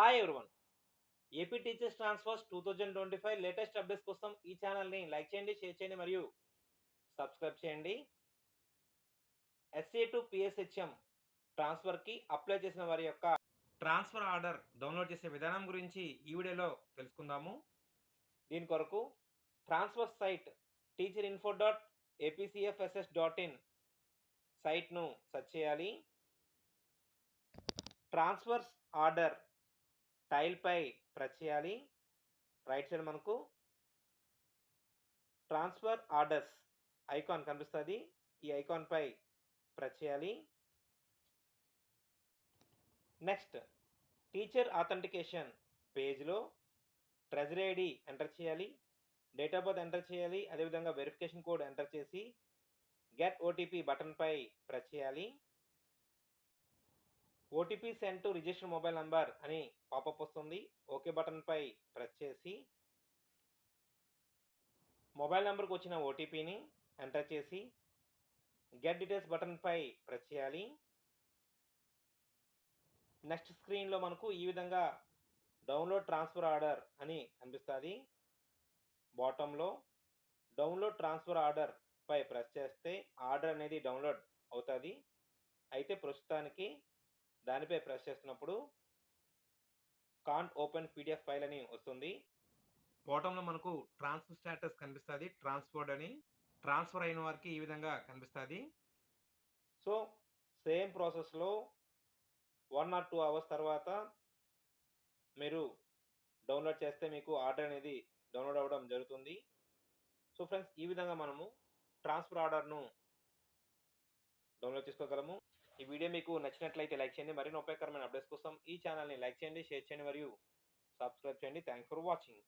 Hi everyone AP teachers transfers two thousand twenty five latest updates కోసం ఈ ఛానల్ని like చేయండి షేర్ చేయండి మరియు సబ్స్క్రైబ్ చేయండి. ఎస్ఏ టు పిఎస్హెచ్ఎం ట్రాన్స్ఫర్కి అప్లై చేసిన వారి యొక్క ట్రాన్స్ఫర్ ఆర్డర్ డౌన్లోడ్ చేసే విధానం గురించి ఈ వీడియోలో తెలుసుకుందాము. దీని కొరకు transfer site teacher info dot APCFSS dot in సైట్ను search చేయాలి. ట్రాన్స్ఫర్స్ ఆర్డర్ టైల్పై ప్రెస్ చేయాలి. రైట్ సైడ్ మనకు ట్రాన్స్ఫర్ ఆర్డర్స్ ఐకాన్ కనిపిస్తుంది. ఈ ఐకాన్పై ప్రెస్ చేయాలి. నెక్స్ట్ టీచర్ ఆథెంటికేషన్ పేజ్లో ట్రెజరీ ఐడి ఎంటర్ చేయాలి. డేట్ ఆఫ్ బర్త్ ఎంటర్ చేయాలి. అదేవిధంగా వెరిఫికేషన్ కోడ్ ఎంటర్ చేసి గెట్ ఓటీపీ బటన్పై ప్రెస్ చేయాలి. OTP send to register mobile number అని పాపప్ వస్తుంది. ఓకే బటన్పై ప్రెస్ చేసి మొబైల్ నెంబర్కి వచ్చిన ఓటీపీని ఎంటర్ చేసి గెట్ డీటెయిల్స్ బటన్పై ప్రెస్ చేయాలి. నెక్స్ట్ స్క్రీన్లో మనకు ఈ విధంగా డౌన్లోడ్ ట్రాన్స్ఫర్ ఆర్డర్ అని కనిపిస్తుంది. బాటంలో డౌన్లోడ్ ట్రాన్స్ఫర్ ఆర్డర్ పై ప్రెస్ చేస్తే ఆర్డర్ అనేది డౌన్లోడ్ అవుతుంది. అయితే ప్రస్తుతానికి దానిపై ప్రెస్ చేస్తున్నప్పుడు కాంట్ ఓపెన్ పీడిఎఫ్ ఫైల్ అని వస్తుంది. బాటంలో మనకు ట్రాన్స్ఫర్ స్టేటస్ కనిపిస్తుంది. ట్రాన్స్ఫర్డ్ అని ట్రాన్స్ఫర్ అయిన వారికి ఈ విధంగా కనిపిస్తుంది. సో సేమ్ ప్రాసెస్లో వన్ ఆర్ టూ అవర్స్ తర్వాత మీరు డౌన్లోడ్ చేస్తే మీకు ఆర్డర్ అనేది డౌన్లోడ్ అవ్వడం జరుగుతుంది. సో ఫ్రెండ్స్ ఈ విధంగా మనము ట్రాన్స్ఫర్ ఆర్డర్ను డౌన్లోడ్ చేసుకోగలము. ఈ వీడియో మీకు నచ్చినట్లయితే లైక్ చేయండి. మరిన్ని ఉపయోగకరమైన అప్డేట్స్ కోసం ఈ ఛానల్ని లైక్ చేయండి షేర్ చేయండి మరియు సబ్స్క్రైబ్ చేయండి. Thanks for watching